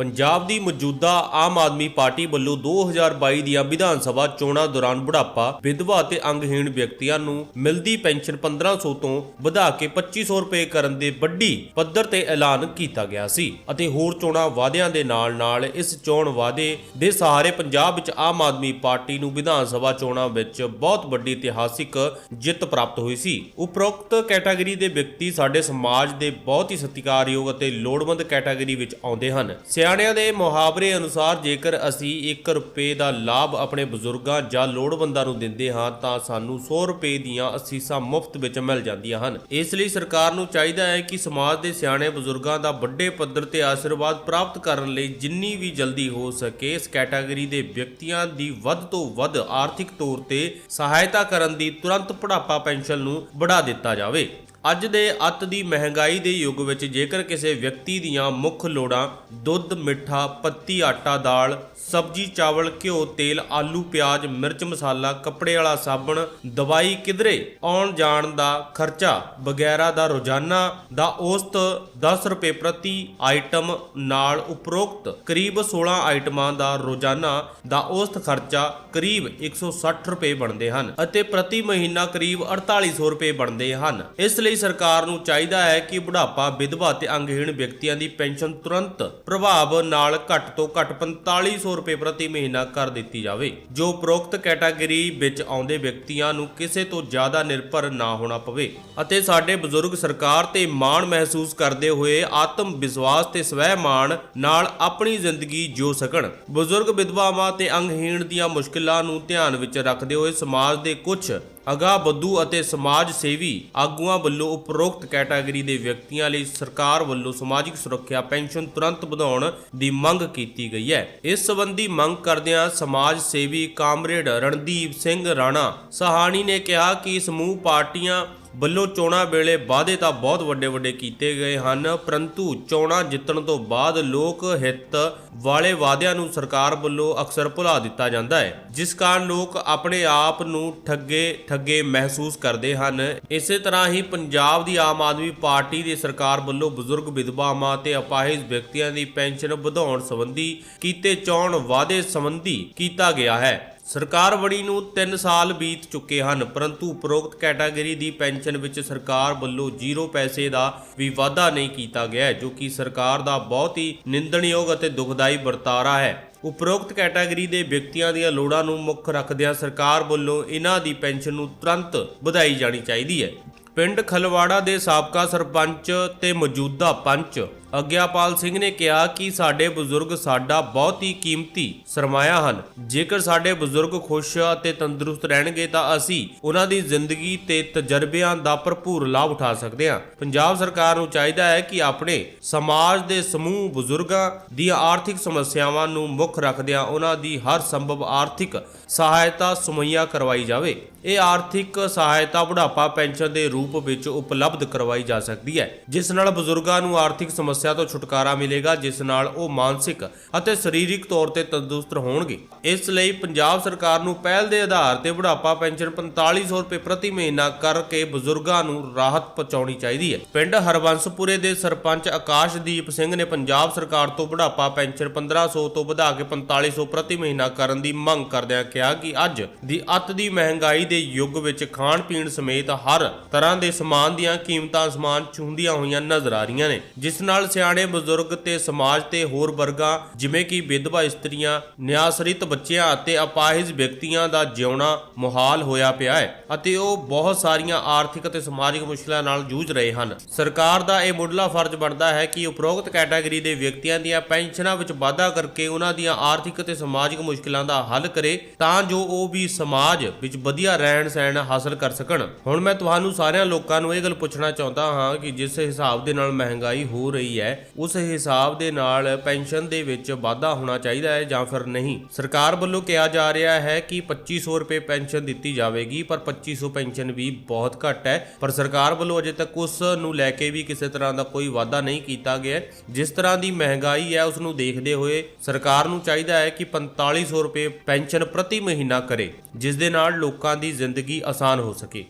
ਪੰਜਾਬ ਦੀ ਮੌਜੂਦਾ ਆਮ ਆਦਮੀ ਪਾਰਟੀ ਵੱਲੋਂ 2022 ਦੀਆਂ ਵਿਧਾਨ ਸਭਾ ਚੋਣਾਂ ਦੌਰਾਨ ਬੁਢਾਪਾ, ਵਿਧਵਾ ਅਤੇ ਅੰਗਹੀਣ ਵਿਅਕਤੀਆਂ ਨੂੰ ਮਿਲਦੀ ਪੈਨਸ਼ਨ 1500 ਤੋਂ ਵਧਾ ਕੇ 2500 ਰੁਪਏ ਕਰਨ ਦੇ ਵੱਡੀ ਪੱਧਰ ਤੇ ਐਲਾਨ ਕੀਤਾ ਗਿਆ ਸੀ ਅਤੇ ਹੋਰ ਚੋਣਾਂ ਵਾਅਦਿਆਂ ਦੇ ਨਾਲ-ਨਾਲ ਇਸ ਚੋਣ ਵਾਅਦੇ ਦੇ ਸਹਾਰੇ ਪੰਜਾਬ ਵਿੱਚ ਆਮ ਆਦਮੀ ਪਾਰਟੀ ਨੂੰ ਵਿਧਾਨ ਸਭਾ ਚੋਣਾਂ ਵਿੱਚ ਬਹੁਤ ਵੱਡੀ ਇਤਿਹਾਸਿਕ ਜਿੱਤ ਪ੍ਰਾਪਤ ਹੋਈ ਸੀ। ਉਪਰੋਕਤ ਕੈਟਾਗਰੀ ਦੇ ਵਿਅਕਤੀ ਸਾਡੇ ਸਮਾਜ ਦੇ ਬਹੁਤ ਹੀ ਸਤਿਕਾਰਯੋਗ ਅਤੇ ਲੋੜਵੰਦ ਕੈਟਾਗਰੀ ਵਿੱਚ ਆਉਂਦੇ ਹਨ। ਸਿਆਣਿਆਂ ਦੇ ਮੁਹਾਵਰੇ ਅਨੁਸਾਰ ਜੇਕਰ ਅਸੀਂ 1 ਰੁਪਏ ਦਾ ਲਾਭ ਆਪਣੇ ਬਜ਼ੁਰਗਾਂ ਜਾਂ ਲੋੜਵੰਦਾਂ ਨੂੰ ਦਿੰਦੇ ਹਾਂ, ਤਾਂ ਸਾਨੂੰ 100 ਰੁਪਏ ਦੀਆਂ ਅਸੀਸਾਂ ਮੁਫਤ ਵਿੱਚ ਮਿਲ ਜਾਂਦੀਆਂ ਹਨ। ਇਸ ਲਈ ਸਰਕਾਰ ਨੂੰ ਚਾਹੀਦਾ ਹੈ ਕਿ ਸਮਾਜ ਦੇ ਸਿਆਣੇ ਬਜ਼ੁਰਗਾਂ ਦਾ ਵੱਡੇ ਪੱਧਰ ਤੇ ਆਸ਼ੀਰਵਾਦ ਪ੍ਰਾਪਤ ਕਰਨ ਲਈ ਜਿੰਨੀ ਵੀ ਜਲਦੀ ਹੋ ਸਕੇ ਇਸ ਕੈਟਾਗਰੀ ਦੇ ਵਿਅਕਤੀਆਂ ਦੀ ਵੱਧ ਤੋਂ ਵੱਧ ਆਰਥਿਕ ਤੌਰ ਤੇ ਸਹਾਇਤਾ ਕਰਨ ਦੀ ਤੁਰੰਤ ਬੁਢਾਪਾ ਪੈਨਸ਼ਨ ਨੂੰ ਵਧਾ ਦਿੱਤਾ ਜਾਵੇ। ਅੱਜ ਦੇ ਅੱਤ ਦੀ ਮਹਿੰਗਾਈ ਦੇ ਯੁੱਗ ਵਿੱਚ ਜੇਕਰ ਕਿਸੇ ਵਿਅਕਤੀ ਦੀਆਂ ਮੁੱਖ ਲੋੜਾਂ ਦੁੱਧ, ਮਿੱਠਾ, ਪੱਤੀ, ਆਟਾ, ਦਾਲ, ਸਬਜ਼ੀ, ਚਾਵਲ, ਘਿਓ, ਤੇਲ, ਆਲੂ, ਪਿਆਜ਼, ਮਿਰਚ, ਮਸਾਲਾ, ਕੱਪੜੇ ਵਾਲਾ ਸਾਬਣ, ਦਵਾਈ ਕਿਧਰੇ ਆਉਣ ਜਾਣ ਦਾ ਖਰਚਾ ਵਗੈਰਾ ਦਾ ਰੋਜ਼ਾਨਾ ਦਾ ਔਸਤ 10 ਰੁਪਏ ਪ੍ਰਤੀ ਆਈਟਮ ਨਾਲ ਉਪਰੋਕਤ ਕਰੀਬ 16 ਆਈਟਮਾਂ ਦਾ ਰੋਜ਼ਾਨਾ ਦਾ ਔਸਤ ਖਰਚਾ ਕਰੀਬ 160 ਰੁਪਏ ਬਣਦੇ ਹਨ ਅਤੇ ਪ੍ਰਤੀ ਮਹੀਨਾ ਕਰੀਬ 4800 ਰੁਪਏ ਬਣਦੇ ਹਨ। ਇਸ ਲਈ ਸਰਕਾਰ ਨੂੰ ਚਾਹੀਦਾ ਹੈ ਕਿ ਬੁਢਾਪਾ, ਵਿਧਵਾ ਤੇ ਅੰਗਹੀਣ ਵਿਅਕਤੀਆਂ ਦੀ ਪੈਨਸ਼ਨ ਤੁਰੰਤ ਪ੍ਰਭਾਵ ਨਾਲ ਘੱਟ ਤੋਂ ਘੱਟ 4500 ਰੁਪਏ ਪ੍ਰਤੀ ਮਹੀਨਾ ਕਰ ਦਿੱਤੀ ਜਾਵੇ, ਜੋ ਉਪਰੋਕਤ ਕੈਟਾਗਰੀ ਵਿੱਚ ਆਉਂਦੇ ਵਿਅਕਤੀਆਂ ਨੂੰ ਕਿਸੇ ਤੋਂ ਜ਼ਿਆਦਾ ਨਿਰਭਰ ਨਾ ਹੋਣਾ ਪਵੇ। ਅਤੇ ਸਾਡੇ ਬਜ਼ੁਰਗ ਸਰਕਾਰ ਤੇ ਮਾਣ ਮਹਿਸੂਸ ਕਰਦੇ ਹੋਏ ਆਤਮ ਵਿਸ਼ਵਾਸ ਤੇ ਸਵੈ ਮਾਣ ਨਾਲ ਆਪਣੀ ਜ਼ਿੰਦਗੀ ਜਿਉ ਸਕਣ। ਬਜ਼ੁਰਗ, ਵਿਧਵਾਵਾਂ ਤੇ ਅੰਗਹੀਣ ਦੀਆਂ ਮੁਸ਼ਕਲਾਂ ਨੂੰ ਧਿਆਨ ਵਿੱਚ ਰੱਖਦੇ ਹੋਏ ਸਮਾਜ ਦੇ ਕੁਝ ਅਗਾ ਬੱਧੂ ਅਤੇ ਸਮਾਜ ਸੇਵੀ ਆਗੂਆਂ ਵੱਲੋਂ ਉਪਰੋਕਤ ਕੈਟਾਗਰੀ ਦੇ ਵਿਅਕਤੀਆਂ ਲਈ ਸਰਕਾਰ ਵੱਲੋਂ ਸਮਾਜਿਕ ਸੁਰੱਖਿਆ ਪੈਨਸ਼ਨ ਤੁਰੰਤ ਵਧਾਉਣ ਦੀ ਮੰਗ ਕੀਤੀ ਗਈ ਹੈ। ਇਸ ਸੰਬੰਧੀ ਮੰਗ ਕਰਦਿਆਂ ਸਮਾਜ ਸੇਵੀ ਕਾਮਰੇਡ ਰਣਦੀਪ ਸਿੰਘ ਰਾਣਾ ਸਹਾਣੀ ਨੇ ਕਿਹਾ ਕਿ ਸਮੂਹ ਪਾਰਟੀਆਂ ਵੱਲੋਂ ਚੋਣਾਂ ਵੇਲੇ ਵਾਅਦੇ ਤਾਂ ਬਹੁਤ ਵੱਡੇ ਵੱਡੇ ਕੀਤੇ ਗਏ ਹਨ, ਪਰੰਤੂ ਚੋਣਾਂ ਜਿੱਤਣ ਤੋਂ ਬਾਅਦ ਲੋਕ ਹਿੱਤ ਵਾਲੇ ਵਾਅਦਿਆਂ ਨੂੰ ਸਰਕਾਰ ਵੱਲੋਂ ਅਕਸਰ ਭੁਲਾ ਦਿੱਤਾ ਜਾਂਦਾ ਹੈ, ਜਿਸ ਕਾਰਨ ਲੋਕ ਆਪਣੇ ਆਪ ਨੂੰ ਠੱਗੇ ਠੱਗੇ ਮਹਿਸੂਸ ਕਰਦੇ ਹਨ। ਇਸੇ ਤਰ੍ਹਾਂ ਹੀ ਪੰਜਾਬ ਦੀ ਆਮ ਆਦਮੀ ਪਾਰਟੀ ਦੀ ਸਰਕਾਰ ਵੱਲੋਂ ਬਜ਼ੁਰਗ ਵਿਧਵਾਵਾਂ ਤੇ ਅਪਾਹਿਜ ਵਿਅਕਤੀਆਂ ਦੀ ਪੈਨਸ਼ਨ ਵਧਾਉਣ ਸੰਬੰਧੀ ਕੀਤੇ ਚੋਣ ਵਾਅਦੇ ਸੰਬੰਧੀ ਕੀਤਾ ਗਿਆ ਹੈ। ਸਰਕਾਰ ਬਣੀ ਨੂੰ 3 ਸਾਲ ਬੀਤ ਚੁੱਕੇ ਹਨ, ਪਰੰਤੂ ਉਪਰੋਕਤ ਕੈਟਾਗਰੀ ਦੀ ਪੈਨਸ਼ਨ ਵਿੱਚ ਸਰਕਾਰ ਵੱਲੋਂ ਜ਼ੀਰੋ ਪੈਸੇ ਦਾ ਵੀ ਵਾਧਾ ਨਹੀਂ ਕੀਤਾ ਗਿਆ ਜੋ ਕਿ ਸਰਕਾਰ ਦਾ ਬਹੁਤ ਹੀ ਨਿੰਦਣਯੋਗ ਅਤੇ ਦੁਖਦਾਈ ਵਰਤਾਰਾ ਹੈ। ਉਪਰੋਕਤ ਕੈਟਾਗਰੀ ਦੇ ਵਿਅਕਤੀਆਂ ਦੀਆਂ ਲੋੜਾਂ ਨੂੰ ਮੁੱਖ ਰੱਖਦਿਆਂ ਸਰਕਾਰ ਵੱਲੋਂ ਇਹਨਾਂ ਦੀ ਪੈਨਸ਼ਨ ਨੂੰ ਤੁਰੰਤ ਵਧਾਈ ਜਾਣੀ ਚਾਹੀਦੀ ਹੈ। ਪਿੰਡ ਖਲਵਾੜਾ ਦੇ ਸਾਬਕਾ ਸਰਪੰਚ ਤੇ ਮੌਜੂਦਾ ਪੰਚ ਅਗਿਆਪਾਲ ਸਿੰਘ ਨੇ ਕਿਹਾ ਕਿ ਸਾਡੇ ਬਜ਼ੁਰਗ ਸਾਡਾ ਬਹੁਤ ਹੀ ਕੀਮਤੀ ਸਰਮਾਇਆ ਹਨ। ਜੇਕਰ ਸਾਡੇ ਬਜ਼ੁਰਗ ਖੁਸ਼ ਅਤੇ ਤੰਦਰੁਸਤ ਰਹਿਣਗੇ ਤਾਂ ਅਸੀਂ ਉਹਨਾਂ ਦੀ ਜ਼ਿੰਦਗੀ ਤੇ ਤਜਰਬਿਆਂ ਦਾ ਭਰਪੂਰ ਲਾਭ ਉਠਾ ਸਕਦੇ ਹਾਂ। ਪੰਜਾਬ ਸਰਕਾਰ ਨੂੰ ਚਾਹੀਦਾ ਹੈ ਕਿ ਆਪਣੇ ਸਮਾਜ ਦੇ ਸਮੂਹ ਬਜ਼ੁਰਗਾਂ ਦੀਆਂ ਆਰਥਿਕ ਸਮੱਸਿਆਵਾਂ ਨੂੰ ਮੁੱਖ ਰੱਖਦਿਆਂ ਉਹਨਾਂ ਦੀ ਹਰ ਸੰਭਵ ਆਰਥਿਕ ਸਹਾਇਤਾ ਸੁਮਈਆ ਕਰਵਾਈ ਜਾਵੇ। ਇਹ ਆਰਥਿਕ ਸਹਾਇਤਾ ਬੁਢਾਪਾ ਪੈਨਸ਼ਨ ਦੇ ਰੂਪ ਵਿੱਚ ਉਪਲਬਧ ਕਰਵਾਈ ਜਾ ਸਕਦੀ ਹੈ, ਜਿਸ ਨਾਲ ਬਜ਼ੁਰਗਾਂ ਨੂੰ ਆਰਥਿਕ ਸਮੱਸਿਆ ਤੋਂ ਛੁਟਕਾਰਾ ਮਿਲੇਗਾ, ਜਿਸ ਨਾਲ ਉਹ ਮਾਨਸਿਕ ਅਤੇ ਸਰੀਰਕ ਤੌਰ ਤੇ ਤੰਦਰੁਸਤ ਹੋਣਗੇ। ਇਸ ਲਈ ਪੰਜਾਬ ਸਰਕਾਰ ਨੂੰ ਪਹਿਲ ਦੇ ਆਧਾਰ ਤੇ ਬੁਢਾਪਾ ਪੈਨਸ਼ਨ 4500 ਰੁਪਏ ਪ੍ਰਤੀ ਮਹੀਨਾ ਕਰਕੇ ਬਜ਼ੁਰਗਾਂ ਨੂੰ ਰਾਹਤ ਪਹੁੰਚਾਉਣੀ ਚਾਹੀਦੀ ਹੈ। ਪਿੰਡ ਹਰਬੰਸਪੁਰੇ ਦੇ ਸਰਪੰਚ ਆਕਾਸ਼ਦੀਪ ਸਿੰਘ ਨੇ ਪੰਜਾਬ ਸਰਕਾਰ ਤੋਂ ਬੁਢਾਪਾ ਪੈਨਸ਼ਨ 1500 ਤੋਂ ਵਧਾ ਕੇ 4500 ਪ੍ਰਤੀ ਮਹੀਨਾ ਕਰਨ ਦੀ ਮੰਗ ਕਰਦਿਆਂ ਕਿਹਾ ਕਿ ਅੱਜ ਦੀ ਅੱਤ ਦੀ ਮਹਿੰਗਾਈ ਦੇ ਯੁੱਗ ਵਿੱਚ ਖਾਣ ਪੀਣ ਸਮੇਤ ਹਰ ਤਰ੍ਹਾਂ ਦੇ ਸਮਾਨ ਦੀਆਂ ਕੀਮਤਾਂ ਅਸਮਾਨ ਛੂੰਦੀਆਂ ਹੋਈਆਂ ਨਜ਼ਰ ਆ ਰਹੀਆਂ ਨੇ। ਜਿਸ ਨਾਲ ਸਿਆਣੇ ਬਜ਼ੁਰਗ ਤੇ ਸਮਾਜ ਤੇ ਹੋਰ ਵਰਗਾਂ, ਜਿਵੇਂ ਕਿ ਵਿਧਵਾ ਇਸਤਰੀਆਂ, ਨਿਆਸਰਿਤ ਬੱਚਿਆਂ ਅਤੇ ਅਪਾਹਿਜ ਵਿਅਕਤੀਆਂ ਦਾ ਜਿਉਣਾ ਮੁਹਾਲ ਹੋਇਆ ਪਿਆ ਹੈ ਅਤੇ ਉਹ ਬਹੁਤ ਸਾਰੀਆਂ ਆਰਥਿਕ ਅਤੇ ਸਮਾਜਿਕ ਮੁਸ਼ਕਲਾਂ ਨਾਲ ਜੂਝ ਰਹੇ ਹਨ। ਸਰਕਾਰ ਦਾ ਇਹ ਮੁੱਢਲਾ ਫਰਜ਼ ਬਣਦਾ ਹੈ ਕਿ ਉਪਰੋਕਤ ਕੈਟਾਗਰੀ ਦੇ ਵਿਅਕਤੀਆਂ ਦੀਆਂ ਪੈਨਸ਼ਨਾਂ ਵਿੱਚ ਵਾਧਾ ਕਰਕੇ ਉਹਨਾਂ ਦੀਆਂ ਆਰਥਿਕ ਅਤੇ ਸਮਾਜਿਕ ਮੁਸ਼ਕਲਾਂ ਦਾ ਹੱਲ ਕਰੇ ਤਾਂ ਜੋ ਉਹ ਵੀ ਸਮਾਜ ਵਿੱਚ ਵਧੀਆ ਰਹਿਣ ਸਹਿਣ ਹਾਸਲ ਕਰ ਸਕਣ। ਹੁਣ ਮੈਂ ਤੁਹਾਨੂੰ ਸਾਰਿਆਂ ਲੋਕਾਂ ਨੂੰ ਇਹ ਗੱਲ ਪੁੱਛਣਾ ਚਾਹੁੰਦਾ ਹਾਂ ਕਿ ਜਿਸ ਹਿਸਾਬ ਦੇ ਨਾਲ ਮਹਿੰਗਾਈ ਹੋ ਰਹੀ ਹੈ, ਉਸ ਹਿਸਾਬ ਦੇ ਨਾਲ ਪੈਨਸ਼ਨ ਦੇ ਵਿੱਚ ਵਾਧਾ ਹੋਣਾ ਚਾਹੀਦਾ ਹੈ ਜਾਂ ਫਿਰ ਨਹੀਂ? ਸਰਕਾਰ ਵੱਲੋਂ ਕਿਹਾ ਜਾ ਰਿਹਾ ਹੈ ਕਿ 2500 ਰੁਪਏ ਪੈਨਸ਼ਨ ਦਿੱਤੀ ਜਾਵੇਗੀ, ਪਰ 2500 ਪੈਨਸ਼ਨ ਵੀ ਬਹੁਤ ਘੱਟ ਹੈ। ਪਰ ਸਰਕਾਰ ਵੱਲੋਂ ਅਜੇ ਤੱਕ ਉਸ ਨੂੰ ਲੈ ਕੇ ਵੀ ਕਿਸੇ ਤਰ੍ਹਾਂ ਦਾ ਕੋਈ ਵਾਅਦਾ ਨਹੀਂ ਕੀਤਾ ਗਿਆ ਜਿਸ ਤਰ੍ਹਾਂ ਦੀ ਮਹਿੰਗਾਈ ਹੈ, ਉਸ ਨੂੰ ਦੇਖਦੇ ਹੋਏ ਸਰਕਾਰ ਨੂੰ ਚਾਹੀਦਾ ਹੈ ਕਿ 4500 ਰੁਪਏ ਪੈਨਸ਼ਨ ਪ੍ਰਤੀ ਮਹੀਨਾ ਕਰੇ, ਜਿਸ ਦੇ ਨਾਲ ਲੋਕਾਂ ਦੀ ਦੀ ਜ਼ਿੰਦਗੀ ਆਸਾਨ ਹੋ ਸਕੇ।